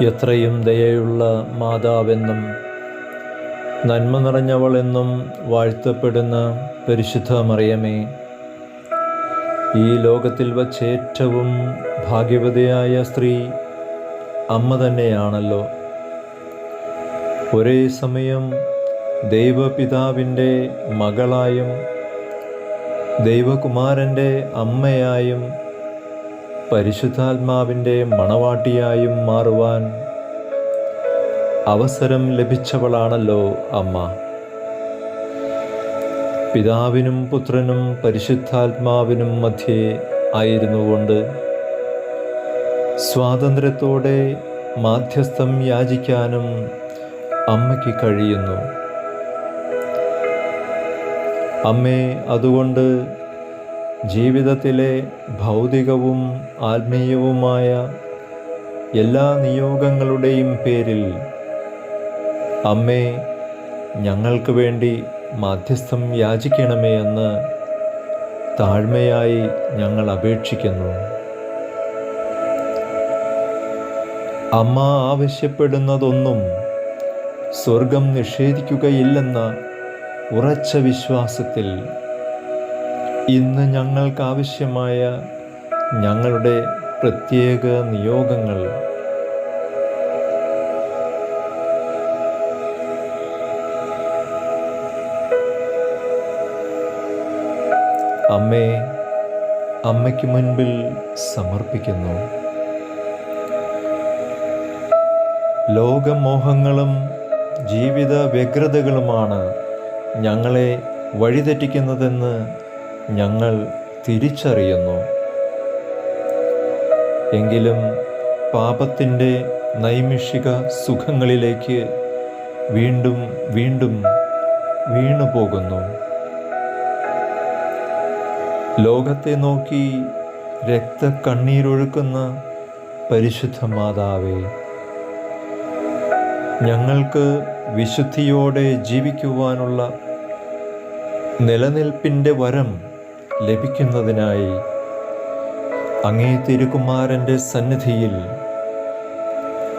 എത്രയും ദയയുള്ള മാതാവെന്നും നന്മ നിറഞ്ഞവളെന്നും വാഴ്ത്തപ്പെടുന്ന പരിശുദ്ധ മറിയമേ ഈ ലോകത്തിൽ വച്ച് ഏറ്റവും ഭാഗ്യവതിയായ സ്ത്രീ അമ്മ തന്നെയാണല്ലോ. ഒരേ സമയം ദൈവപിതാവിന്റെ മകളായും ദൈവകുമാരന്റെ അമ്മയായും പരിശുദ്ധാത്മാവിന്റെ മണവാട്ടിയായും മാറുവാൻ അവസരം ലഭിച്ചവളാണല്ലോ അമ്മ. പിതാവിനും പുത്രനും പരിശുദ്ധാത്മാവിനും മധ്യേ ആയിരുന്നുകൊണ്ട് സ്വാതന്ത്ര്യത്തോടെ മാധ്യസ്ഥം യാചിക്കാനും അമ്മയ്ക്ക് കഴിയുന്നു. അമ്മേ അതുകൊണ്ട് ജീവിതത്തിലെ ഭൗതികവും ആത്മീയവുമായ എല്ലാ നിയോഗങ്ങളുടെയും പേരിൽ അമ്മേ ഞങ്ങൾക്ക് വേണ്ടി മാധ്യസ്ഥം യാചിക്കണമേ എന്ന് താഴ്മയായി ഞങ്ങൾ അപേക്ഷിക്കുന്നു. അമ്മ ആവശ്യപ്പെടുന്നതൊന്നും സ്വർഗം നിഷേധിക്കുകയില്ലെന്ന ഉറച്ച വിശ്വാസത്തിൽ ഇന്ന് ഞങ്ങൾക്കാവശ്യമായ ഞങ്ങളുടെ പ്രത്യേക നിയോഗങ്ങൾ. അമ്മേ അമ്മയ്ക്ക് മുൻപിൽ സമർപ്പിക്കുന്നു. ലോകമോഹങ്ങളും ജീവിത വ്യഗ്രതകളുമാണ് ഞങ്ങളെ വഴിതെറ്റിക്കുന്നതെന്ന് ഞങ്ങൾ തിരിച്ചറിയുന്നു. എങ്കിലും പാപത്തിന്റെ നൈമിഷിക സുഖങ്ങളിലേക്ക് വീണ്ടും വീണ്ടും വീണുപോകുന്നു. ലോകത്തെ നോക്കി രക്തക്കണ്ണീരൊഴുക്കുന്ന പരിശുദ്ധ മാതാവേ ഞങ്ങൾക്ക് വിശുദ്ധിയോടെ ജീവിക്കുവാനുള്ള നിലനിൽപ്പിന്റെ വരം ലഭിക്കുന്നതിനായി അങ്ങേ തിരുകുമാരന്റെ സന്നിധിയിൽ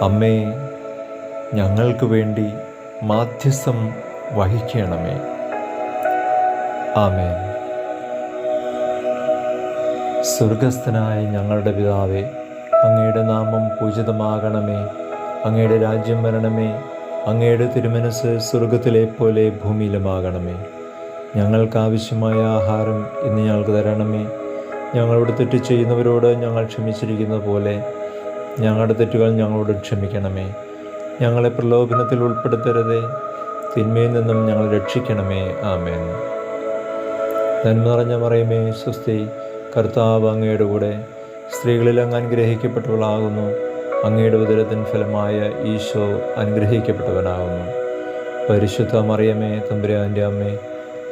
അമ്മേ ഞങ്ങൾക്ക് വേണ്ടി മാധ്യസ്ഥം വഹിക്കണമേ. ആമേൻ. സ്വർഗസ്ഥനായ ഞങ്ങളുടെ പിതാവേ അങ്ങയുടെ നാമം പൂജിതമാകണമേ. അങ്ങയുടെ രാജ്യം വരണമേ. അങ്ങയുടെ തിരുമനസ് സ്വർഗത്തിലെ പോലെ ഭൂമിയിലുമാകണമേ. ഞങ്ങൾക്ക് ആവശ്യമായ ആഹാരം ഇന്ന് ഞങ്ങൾക്ക് തരണമേ. ഞങ്ങളോട് തെറ്റ് ചെയ്യുന്നവരോട് ഞങ്ങൾ ക്ഷമിച്ചിരിക്കുന്ന പോലെ ഞങ്ങളുടെ തെറ്റുകൾ ഞങ്ങളോട് ക്ഷമിക്കണമേ. ഞങ്ങളെ പ്രലോഭനത്തിൽ ഉൾപ്പെടുത്തരുതേ. തിന്മയിൽ നിന്നും ഞങ്ങൾ രക്ഷിക്കണമേ. ആമേൻ. നന്മ നിറഞ്ഞ മറിയമേ സ്വസ്തി കർത്താവ് അങ്ങയുടെ കൂടെ സ്ത്രീകളിൽ അങ്ങ് അനുഗ്രഹിക്കപ്പെട്ടവളാകുന്നു. അങ്ങയുടെ ഉദരത്തിൻ ഫലമായ ഈശോ അനുഗ്രഹിക്കപ്പെട്ടവനാകുന്നു. പരിശുദ്ധ മറിയമേ തമ്പുരാന്റെ അമ്മേ